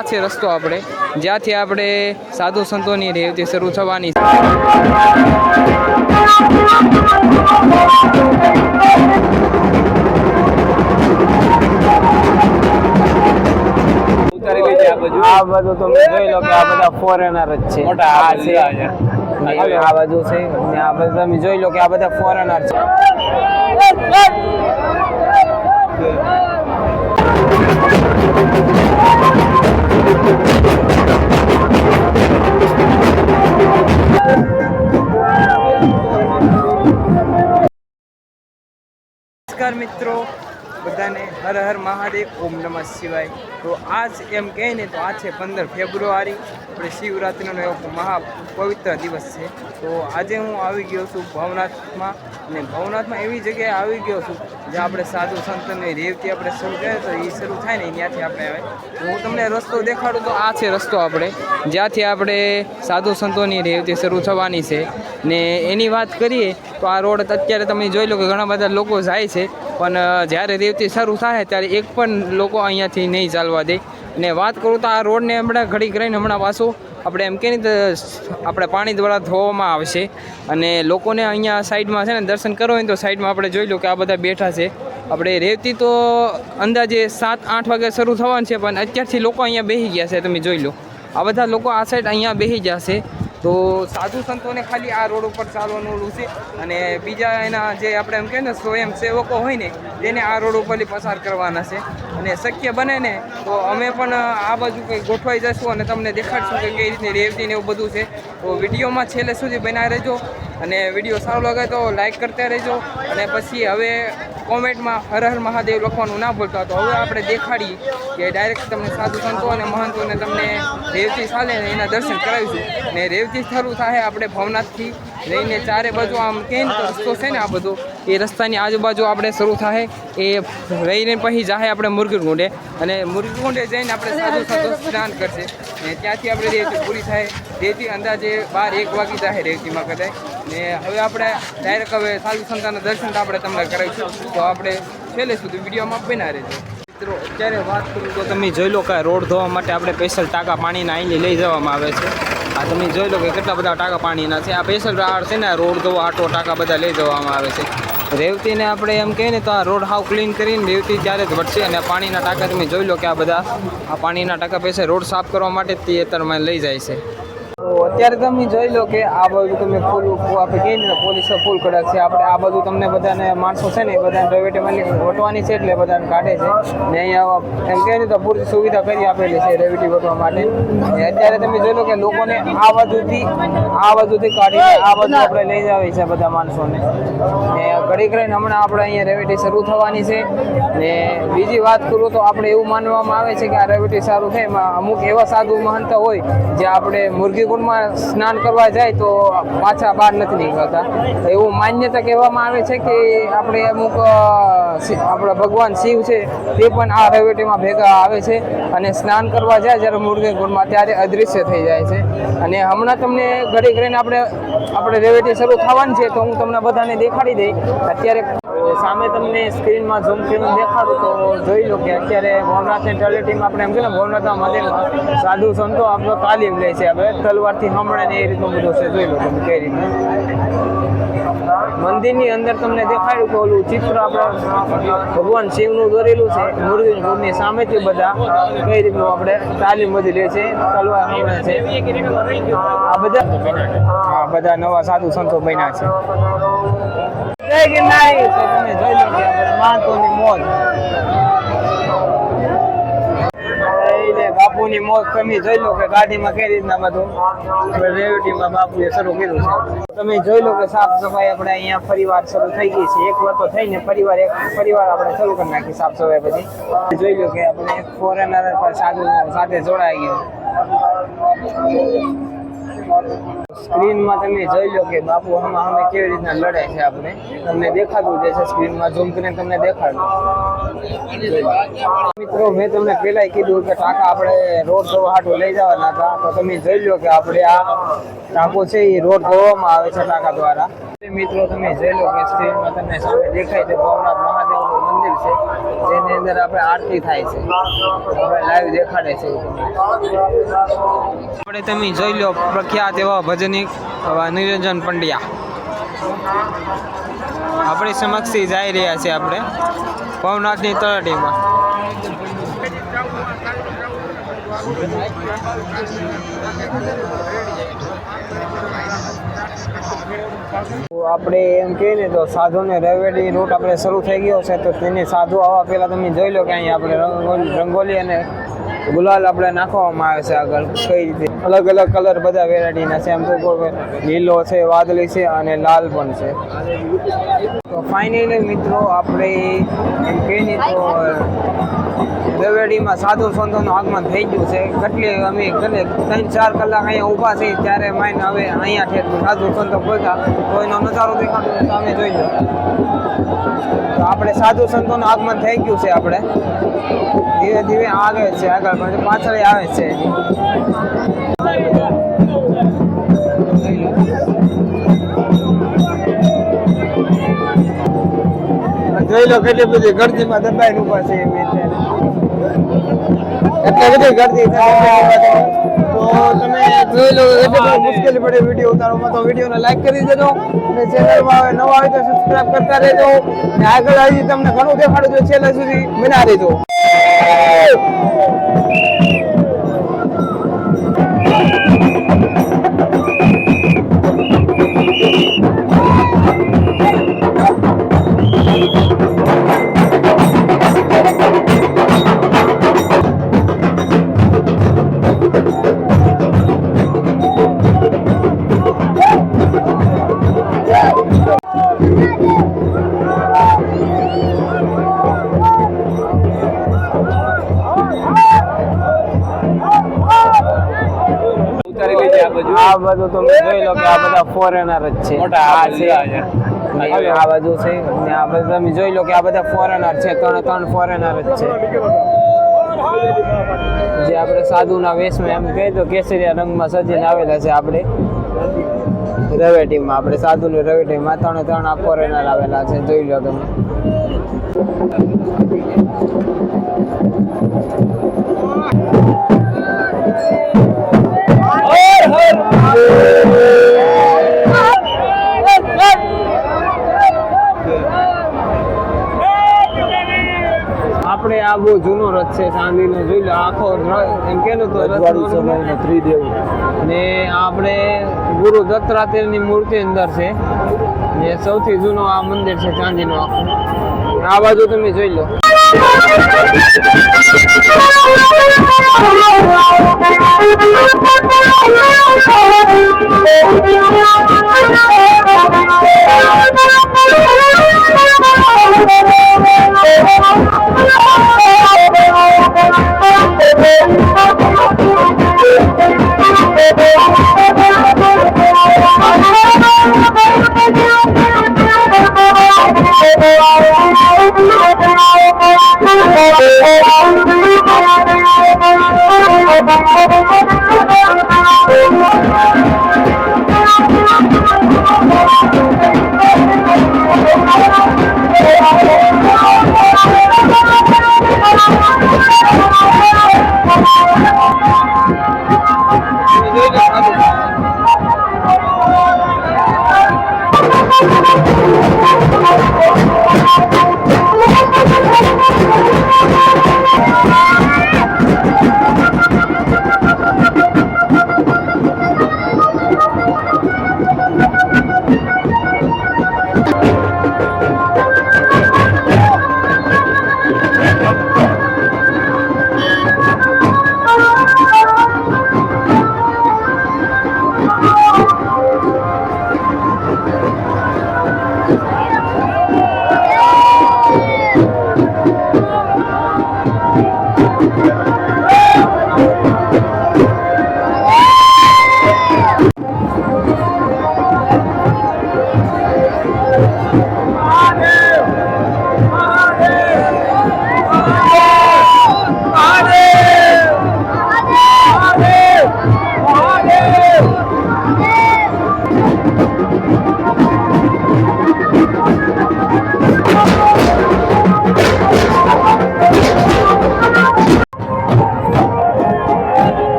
આ છે રસ્તો આપણે. જ્યાંથી આપણે સાધુ સંતોની રેવતી શરૂ થવાની છે. આ બધું તમે જોઈ લો કે આ બધા ફોરેનર જ છે. આ છે. આ બાજુ છે. આ બધા તમે જોઈ લો કે આ બધા ફોરેનર છે. ઓમ નમઃ શિવાય. તો આજ એમ કહે ને તો આ છે પંદર ફેબ્રુઆરી. આપણે શિવરાત્રિનો એવો મહા પવિત્ર દિવસ છે. તો આજે હું આવી ગયો છું ભવનાથમાં અને ભવનાથમાં એવી જગ્યાએ આવી ગયો છું જ્યાં આપણે સાધુ સંતનની રેવતી આપણે શરૂ કરીએ તો એ શરૂ થાય ને ત્યાંથી આપણે આવે તો હું તમને રસ્તો દેખાડું તો આ છે રસ્તો આપણે. જ્યાંથી આપણે સાધુ સંતોની રેવતી શરૂ થવાની છે. ને એની વાત કરીએ તો આ રોડ અત્યારે તમે જોઈ લો કે ઘણા બધા લોકો જાય છે. પણ જ્યારે રેવતી શરૂ થાય ત્યારે એક પણ લોકો અહીંયાથી નહીં ચાલવા દે. અને વાત કરું તો આ રોડને હમણાં ઘડી કરીને હમણાં પાછું આપણે એમ કે આપણે પાણી દ્વારા ધોવામાં આવશે. અને લોકોને અહીંયા સાઈડમાં છે ને દર્શન કરવો હોય તો સાઈડમાં આપણે જોઈ લો કે આ બધા બેઠા છે. આપણે રેવતી તો અંદાજે સાત, આઠ વાગે શરૂ થવાનું છે, પણ અત્યારથી લોકો અહીંયા બેસી ગયા છે, તમે જોઈ લો. આ બધા લોકો આ સાઈડ અહીંયા બેસી જશે તો સાધુ સંતોને ખાલી આ રોડ ઉપર ચાલવાનું છે. અને બીજા એના જે આપણે એમ કહીએ ને, સ્વયં સેવકો હોય ને તેને આ રોડ ઉપરથી પસાર કરવાના છે. અને શક્ય બને ને, તો અમે પણ આ બાજુ કંઈ ગોઠવાઈ જશું અને તમને દેખાડશું કે કઈ રીતની રેવતી ને એવું બધું છે. તો વિડીયોમાં છેલ્લે સુધી બનાવી રહેજો. અને વીડિયો સારો લાગે તો લાઈક કરતા રહેજો. અને પછી હવે કોમેન્ટમાં હર હર મહાદેવ લખવાનું ના ભૂલતા. તો હવે આપણે દેખાડીએ કે ડાયરેક્ટ તમને સાધુ સંતો અને મહંતોને તમને રેવતી ચાલે એના દર્શન કરાવીશું. ને રેવતી સ્થળું થાય આપણે ભવનાથથી લઈને ચારે બાજુ આમ કે રસ્તો છે ને આ બધો? એ રસ્તાની આજુબાજુ આપણે શરૂ થાય. એ રહીને પછી જાય આપણે મુરગીકુંડે અને મુરગીકુંડે જઈને આપણે સાધુ સાધુ સ્નાન કરશે. ને ત્યાંથી આપણે રેવતી પૂરી થાય. રેતી અંદાજે બાર એક વાગી જાય રેવતીમાં કદાચ ને હવે આપણે ડાયરેક્ટ હવે સાધુ સંતાના દર્શન આપણે તમને કરાવીશું. તો આપણે છેલ્લે સુધી વિડીયોમાં બના રહેજો. મિત્રો, અત્યારે વાત કરું તો તમે જોઈ લો કે રોડ ધોવા માટે આપણે સ્પેશિયલ ટાંકા પાણીના અહીંની લઈ જવામાં આવે છે. આ તમે જોઈ લો કે કેટલા બધા ટાંકા પાણીના છે. આ સ્પેશિયલ રાડ છે ને રોડ ધોવા આટો ટાંકા બધા લઈ જવામાં આવે છે. રેવતીને આપણે એમ કહીએ ને તો આ રોડ હાવ ક્લીન કરીને રેવતી ત્યારે જ વધશે અને પાણીના ટાંકા તમે જોઈ લો કે આ બધા, આ પાણીના ટાંકા પૈસા રોડ સાફ કરવા માટે જ તે અત્યારમાં લઈ જાય છે. તો અત્યારે તમે જોઈ લો કે આ બાજુ તમે ફૂલ આપણે કહીએ ને પોલીસ ફૂલ કડક છે. આપણે આ બાજુ તમને બધાને માણસો છે ને એ બધાને રેવટીમાં વટવાની છે એટલે બધાને કાઢે છે. ને અહીંયા એમ કહે તો પૂરતી સુવિધા કરી આપેલી છે રેવેટી વટવા માટે. અત્યારે તમે જોઈ લો કે લોકોને આ બાજુથી આ બાજુથી કાઢીને આ બાજુ આપણે લઈ જવી છે બધા માણસોને. ને ઘડી કરીને હમણાં આપણે અહીંયા રેવેટી શરૂ થવાની છે. ને બીજી વાત કરું તો આપણે એવું માનવામાં આવે છે કે આ રેવેટી સારું થાય. એમાં અમુક એવા સાધુ મહંત હોય જે આપણે મુરગીકુંડમાં સ્નાન કરવા જાય તો પાછા બહાર નથી નીકળતા. એવું માન્યતા કહેવામાં આવે છે કે આપણે અમુક આપણા ભગવાન શિવ છે તે પણ આ રેવટીમાં ભેગા આવે છે અને સ્નાન કરવા જાય જ્યારે મુરગીકુંડમાં ત્યારે અદૃશ્ય થઈ જાય છે. અને હમણાં તમને ઘડી કરીને આપણે આપણે રેવટી શરૂ થવાની છે તો હું તમને બધાને દેખાડી દઈ. અત્યારે સામે તમને સ્ક્રીનમાં ઝૂમ કરીને દેખાડું તો જોઈ લો કે અત્યારે ભવનાથની તળેટીમાં આપણે એમ કે ને, ભવનાથના મંદિરમાં સાધુ સંતો આપણો તાલીમ લે છે. હવે તલવારથી હમણાં એ રીતનું બધું છે. જોઈ લો તમે કઈ રીતનું મંદિરની અંદર તમને દેખાડ્યું કે ઓલું ચિત્ર આપણે ભગવાન શિવનું દોરેલું છે. મુરલી ગુણની સામેથી બધા કઈ રીતનું આપણે તાલીમ બધી લે છે. તલવાર હમણાં છે. આ બધા આ બધા નવા સાધુ સંતો બન્યા છે. જોઈ લો કે મહાતોની મોજ. બાપુની મોજ, તમે જોઈ લો કે ગાડીમાં કઈ રીતના બધું? રેવટીમાં બાપુએ શરૂ કર્યું છે. તમે જોઈ લો કે સાફ સફાઈ આપણે અહીંયા ફરીવાર શરૂ થઈ ગઈ છે. એક વાર તો થઈને ફરીવાર એક ફરીવાર આપણે શરૂ કરી નાખી સાફ સફાઈ પછી જોઈ લો કે આપણે ફોરેનર પણ સાધુ સાથે જોડાઈ ગયો. સ્ક્રીનમાં તમે જોઈ લો કે બાપુ હમણાં અમે કેવી રીતના લડે છે આપણે. તમને દેખાતું જે છે સ્ક્રીનમાં. ઝૂમ કરીને તમને દેખાડું. મિત્રો, મેં તમને પહેલા કીધું કે ટાંકા આપણે રોડ ધોવા હાટું લઈ જવાના હતા. તો તમે જોઈ લો કે આપણે આ ટાંકો છે એ રોડ ધોવામાં આવે છે ટાંકા દ્વારા. મિત્રો, તમે જોઈ લો કે સ્ક્રીનમાં તમને સામે દેખાય છે ભવનાથ મહાદેવનું મંદિર છે, જેની અંદર આપણે આરતી થાય છે. લાઈવ દેખાડે છે આપણે તમે જોઈ લો પ્રખ્યાત એવા ભજનિક નિરંજન પંડ્યા. આપણી સમક્ષથી જઈ રહ્યા છે આપણે, ભવનાથની તળેટીમાં. આપણે એમ કહીએ ને તો સાધુને રવેડી રૂટ આપણે શરૂ થઈ ગયો છે, તો તેને સાધુ આવવા પહેલાં તમે જોઈ લો કે અહીંયા આપણે રંગોલી રંગોલી અને ગુલાલ આપણે નાખવામાં આવે છે આગળ, કઈ રીતે? અલગ અલગ કલર બધા વેરાયટીના છે, એમ તો લીલો છે, વાદળી છે અને લાલ પણ છે. તો ફાઇનલી મિત્રો, આપણે એમ કહીએ તો દવેડીમાં સાધુ સંતોનું આગમન થઈ ગયું છે. કેટલી અમે ઘરે ત્રણ ચાર કલાક અહીંયા ઊભા છે ત્યારે માઈને હવે અહીંયા ઠેર સાધુ સંતો પહોંચ્યા તો એનો નજારો દેખાતો તો અમે જોઈ લો. તો આપણે સાધુ સંતોનું આગમન થઈ ગયું છે આપણે. ધીરે ધીરે આવે છે આગળ, પાછળ આવે છે. જોઈ લો કેટલી બધી ગરદીમાં દબાઈને ઊભા છે, એટલે બધી ગરદી તો તમે જોઈ લો મુશ્કેલી પડે વીડિયો ઉતારવામાં. તો વિડીયોને લાઈક કરી દેજો. અને ચેનલમાં હવે નવા હોય તો સબસ્ક્રાઇબ કરતા રહેજો. અને આગળ આવી તમને ઘણું દેખાડું જો છેલ્લે સુધી. બના રહેજો. આ બધું તમે જોઈ લો કે આ બધા ફોરેનર જ છે. આ છે. આ બાજુ છે. અને આ બધું તમે જોઈ લો કે આ બધા ફોરેનર છે. ત્રણ ત્રણ ફોરેનર જ છે. જે આપણે સાધુના વેશમાં એમ કહી તો કેસરિયા રંગમાં સજીને આવેલા છે આપણે. રવેટીમાં આપણે સાધુની રવેટીમાં ત્રણે ત્રણ આ ફોરેનર આવેલા છે. જોઈ લો તમે. આપણે આ બહુ જૂનો રથ છે ચાંદીનો. જોઈ લો આખો એમ કે ત્રિદેવ. ને આપણે ગુરુ દત્તાત્રેયની મૂર્તિ અંદર છે. ને સૌથી જૂનો આ મંદિર છે ચાંદીનો આખું. આ બાજુ તમે જોઈ લો. Thank you.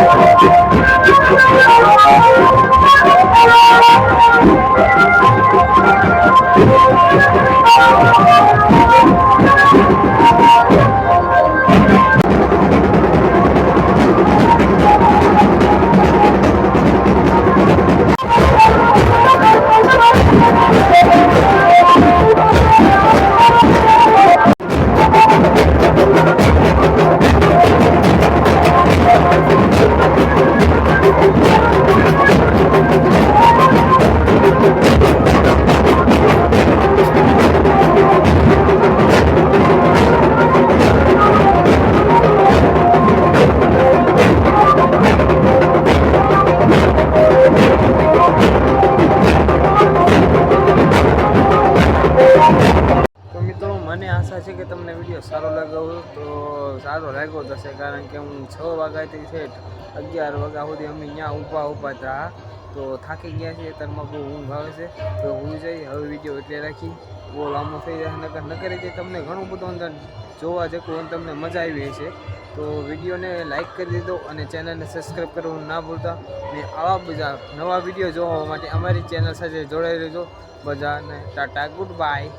તો છ વાગ્યાથી છેઠ અગિયાર વાગ્યા સુધી અમે ત્યાં ઊભા ઊભા હતા તો થાકી ગયા છીએ, અત્યારમાં બહુ ઊંઘ આવે છે. તો હું જઈ, હવે વીડિયો એટલે રાખી. બહુ લાંબો થઈ જાય, નકર નકર જે તમને ઘણું બધું અંદર જોવા જતું અને તમને મજા આવી હશે. તો વિડીયોને લાઇક કરી દીધો અને ચેનલને સબસ્ક્રાઈબ કરવું ના ભૂલતા. ને આવા બધા નવા વીડિયો જોવા માટે અમારી ચેનલ સાથે જોડાઈ રહેજો. બધાને ટાટા ગુડ બાય